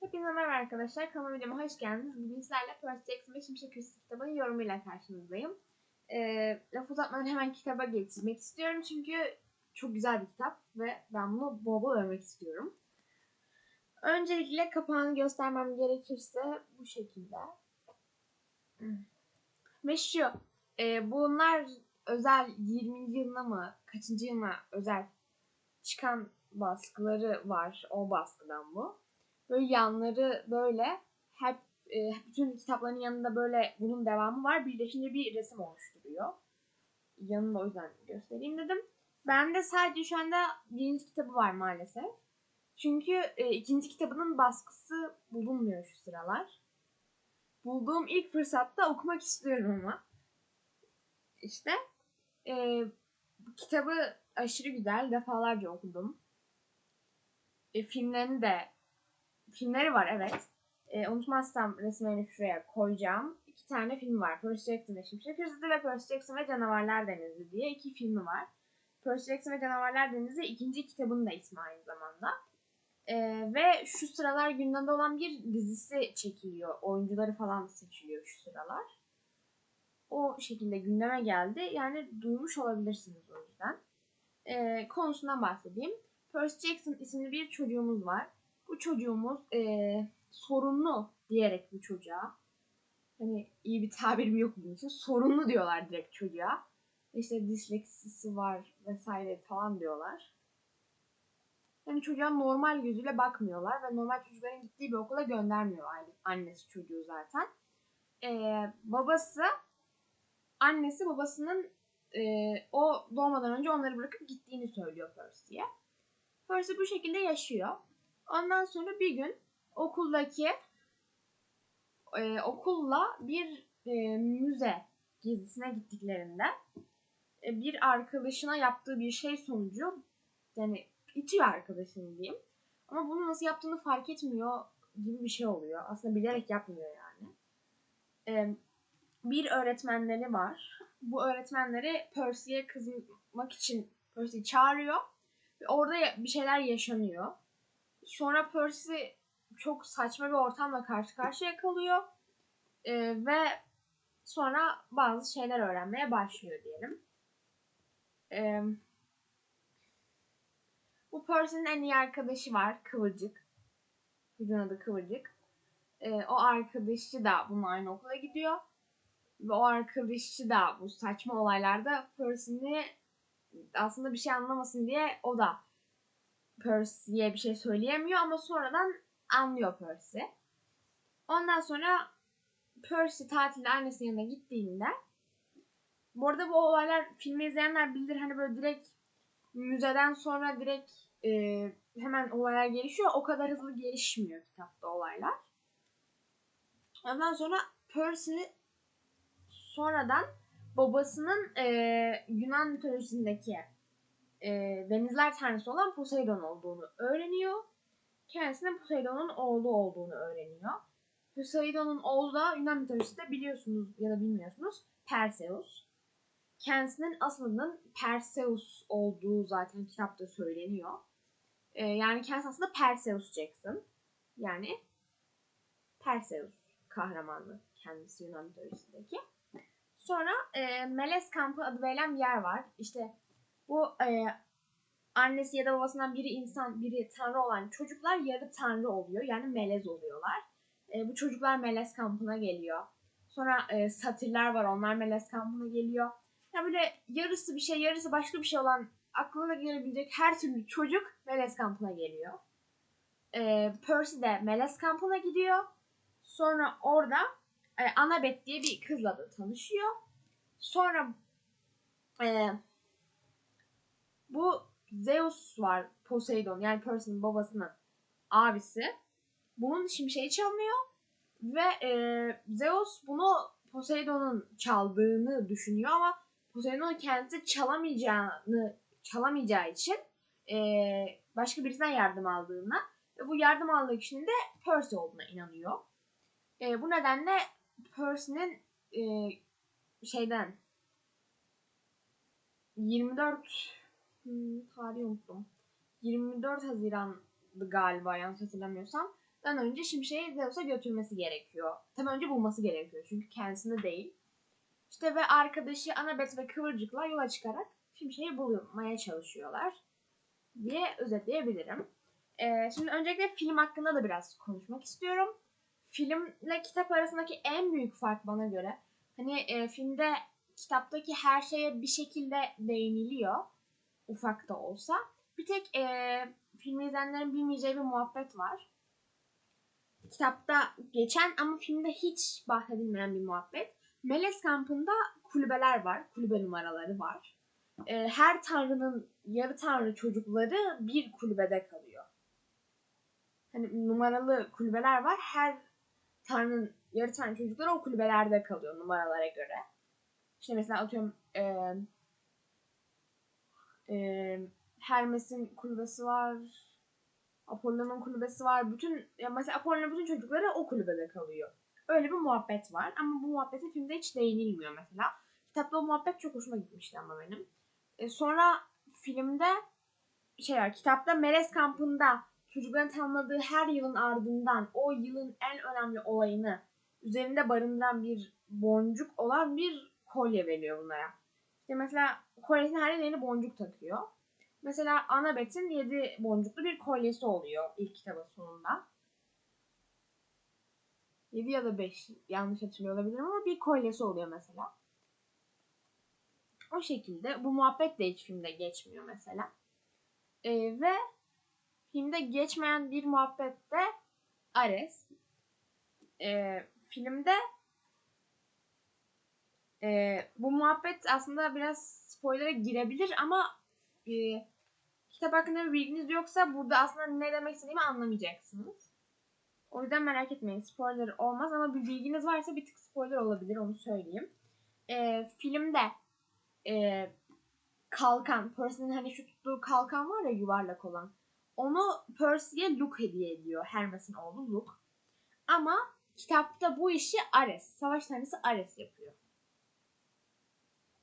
Hepinize merhaba arkadaşlar. Kanalıma videoma hoş geldiniz. Bugün sizlerle Percy Jackson ve Şimşek Hırsız kitabının yorumuyla karşınızdayım. Ee, laf uzatmadan hemen kitaba geçmek istiyorum çünkü çok güzel bir kitap ve ben bunu bol bol övmek istiyorum. Öncelikle kapağını göstermem gerekirse bu şekilde. Ve şu, e, bunlar özel 20. yılına mı, kaçıncı yılına özel çıkan baskıları var. O baskıdan bu. Böyle yanları böyle hep e, bütün kitapların yanında böyle bunun devamı var. Birleşince bir resim oluşturuyor. Yanında o yüzden göstereyim dedim. Bende sadece şu anda birinci kitabı var maalesef. Çünkü e, ikinci kitabının baskısı bulunmuyor şu sıralar. Bulduğum ilk fırsatta okumak istiyorum ama. İşte e, kitabı aşırı güzel. Defalarca okudum. E, filmlerini de filmleri var evet. E, unutmazsam resimlerini şuraya koyacağım. İki tane film var. Percy Jackson ve Şimşek Hırsızı ve Percy Jackson ve Canavarlar Denizi diye iki filmi var. Percy Jackson ve Canavarlar Denizi ikinci kitabının da ismi aynı zamanda. E, ve şu sıralar gündemde olan bir dizisi çekiliyor. Oyuncuları falan seçiliyor şu sıralar. O şekilde gündeme geldi. Yani duymuş olabilirsiniz o yüzden. E, konusundan bahsedeyim. Percy Jackson isimli bir çocuğumuz var. Bu çocuğumuz e, sorunlu diyerek bu çocuğa. Hani iyi bir tabirim yok bunun için. Sorunlu diyorlar direkt çocuğa. İşte disleksisi var vesaire falan diyorlar. Yani çocuğa normal gözüyle bakmıyorlar ve normal çocukların gittiği bir okula göndermiyor annesi çocuğu zaten. Ee, babası, annesi babasının e, o doğmadan önce onları bırakıp gittiğini söylüyor Percy'ye. Percy bu şekilde yaşıyor. Ondan sonra bir gün okuldaki e, okulla bir e, müze gezisine gittiklerinde e, bir arkadaşına yaptığı bir şey sonucu yani itiyor arkadaşını diyeyim. Ama bunu nasıl yaptığını fark etmiyor gibi bir şey oluyor. Aslında bilerek yapmıyor yani. E, bir öğretmenleri var. Bu öğretmenleri Percy'ye kızmak için Percy'yi çağırıyor. Ve orada bir şeyler yaşanıyor. Sonra Percy çok saçma bir ortamla karşı karşıya kalıyor. Ee, ve sonra bazı şeyler öğrenmeye başlıyor diyelim. Ee, bu Percy'nin en iyi arkadaşı var. Kıvırcık. Çocuğun adı Kıvırcık. Ee, o arkadaşı da bunun aynı okula gidiyor. Ve o arkadaşı da bu saçma olaylarda Percy'ni aslında bir şey anlamasın diye o da Percy'ye bir şey söyleyemiyor ama sonradan anlıyor Percy. Ondan sonra Percy tatilde annesinin yanına gittiğinde bu arada bu olaylar filmi izleyenler bilir hani böyle direkt müzeden sonra direkt e, hemen olaylar gelişiyor. O kadar hızlı gelişmiyor kitapta olaylar. Ondan sonra Percy sonradan babasının e, Yunan mitolojisindeki e, denizler tanrısı olan Poseidon olduğunu öğreniyor. Kendisinin Poseidon'un oğlu olduğunu öğreniyor. Poseidon'un oğlu da Yunan mitolojisinde biliyorsunuz ya da bilmiyorsunuz Perseus. Kendisinin aslının Perseus olduğu zaten kitapta söyleniyor. E, yani kendisi aslında Perseus Jackson. Yani Perseus kahramanı kendisi Yunan mitolojisindeki. Sonra e, Meles kampı adı verilen bir yer var. İşte bu e, annesi ya da babasından biri insan, biri tanrı olan çocuklar yarı tanrı oluyor. Yani melez oluyorlar. E, bu çocuklar melez kampına geliyor. Sonra e, satirler var. Onlar melez kampına geliyor. Ya böyle yarısı bir şey, yarısı başka bir şey olan aklına gelebilecek her türlü çocuk melez kampına geliyor. E, Percy de melez kampına gidiyor. Sonra orada e, Annabeth diye bir kızla da tanışıyor. Sonra e, bu Zeus var Poseidon yani Percy'nin babasının abisi. Bunun şimşeği çalınıyor ve e, Zeus bunu Poseidon'un çaldığını düşünüyor ama Poseidon'un kendisi çalamayacağını çalamayacağı için e, başka birisinden yardım aldığına ve bu yardım aldığı kişinin de Percy olduğuna inanıyor. E, bu nedenle Percy'nin e, şeyden 24 hmm, tarihi unuttum. 24 Haziran galiba yanlış hatırlamıyorsam. Dan önce Şimşek'i Zeus'a götürmesi gerekiyor. Tabii önce bulması gerekiyor çünkü kendisinde değil. İşte ve arkadaşı Annabeth ve Kıvırcık'la yola çıkarak Şimşek'i bulmaya çalışıyorlar diye özetleyebilirim. Ee, şimdi öncelikle film hakkında da biraz konuşmak istiyorum. Filmle kitap arasındaki en büyük fark bana göre hani e, filmde kitaptaki her şeye bir şekilde değiniliyor ufak da olsa. Bir tek e, filmi izleyenlerin bilmeyeceği bir muhabbet var. Kitapta geçen ama filmde hiç bahsedilmeyen bir muhabbet. Meles kampında kulübeler var. Kulübe numaraları var. E, her tanrının yarı tanrı çocukları bir kulübede kalıyor. Hani numaralı kulübeler var. Her tanrının yarı tanrı çocukları o kulübelerde kalıyor numaralara göre. İşte mesela atıyorum e, e, Hermes'in kulübesi var. Apollo'nun kulübesi var. Bütün ya mesela Apollo'nun bütün çocukları o kulübede kalıyor. Öyle bir muhabbet var ama bu muhabbete filmde hiç değinilmiyor mesela. Kitapta o muhabbet çok hoşuma gitmişti ama benim. E, sonra filmde şey var, kitapta Meres kampında çocukların tanımladığı her yılın ardından o yılın en önemli olayını üzerinde barındıran bir boncuk olan bir kolye veriyor bunlara. İşte mesela kolyesinin her yerine boncuk takıyor. Mesela Annabeth'in 7 boncuklu bir kolyesi oluyor ilk kitabın sonunda. 7 ya da 5 yanlış hatırlıyor olabilirim ama bir kolyesi oluyor mesela. O şekilde bu muhabbet de hiç filmde geçmiyor mesela. Ee, ve filmde geçmeyen bir muhabbet de Ares. Ee, filmde e, bu muhabbet aslında biraz spoiler'a girebilir ama e, kitap hakkında bir bilginiz yoksa burada aslında ne demek istediğimi anlamayacaksınız. O yüzden merak etmeyin spoiler olmaz ama bir bilginiz varsa bir tık spoiler olabilir onu söyleyeyim. E, filmde e, kalkan, Percy'nin hani şu tuttuğu kalkan var ya yuvarlak olan. Onu Percy'ye Luke hediye ediyor. Hermes'in oğlu Luke. Ama kitapta bu işi Ares, savaş tanrısı Ares yapıyor.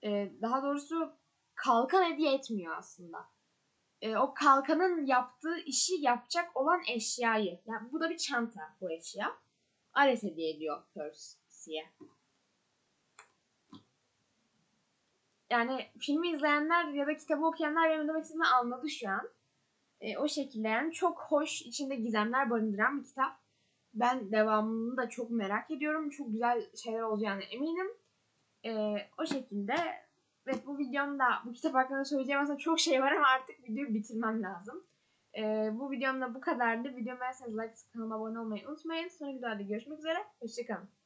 Ee, daha doğrusu kalkan hediye etmiyor aslında. Ee, o kalkanın yaptığı işi yapacak olan eşyayı. Yani bu da bir çanta bu eşya. Ares hediye ediyor Percy'ye. Yani filmi izleyenler ya da kitabı okuyanlar benim demek istediğimi anladı şu an. E, o şekilde yani çok hoş, içinde gizemler barındıran bir kitap. Ben devamını da çok merak ediyorum. Çok güzel şeyler olacağını eminim. E, o şekilde evet bu videomda bu kitap hakkında söyleyeceğim aslında çok şey var ama artık videoyu bitirmem lazım. E, bu videomda bu kadardı. Videomu beğenseniz like kanalıma abone olmayı unutmayın. Sonraki videoda görüşmek üzere. Hoşçakalın.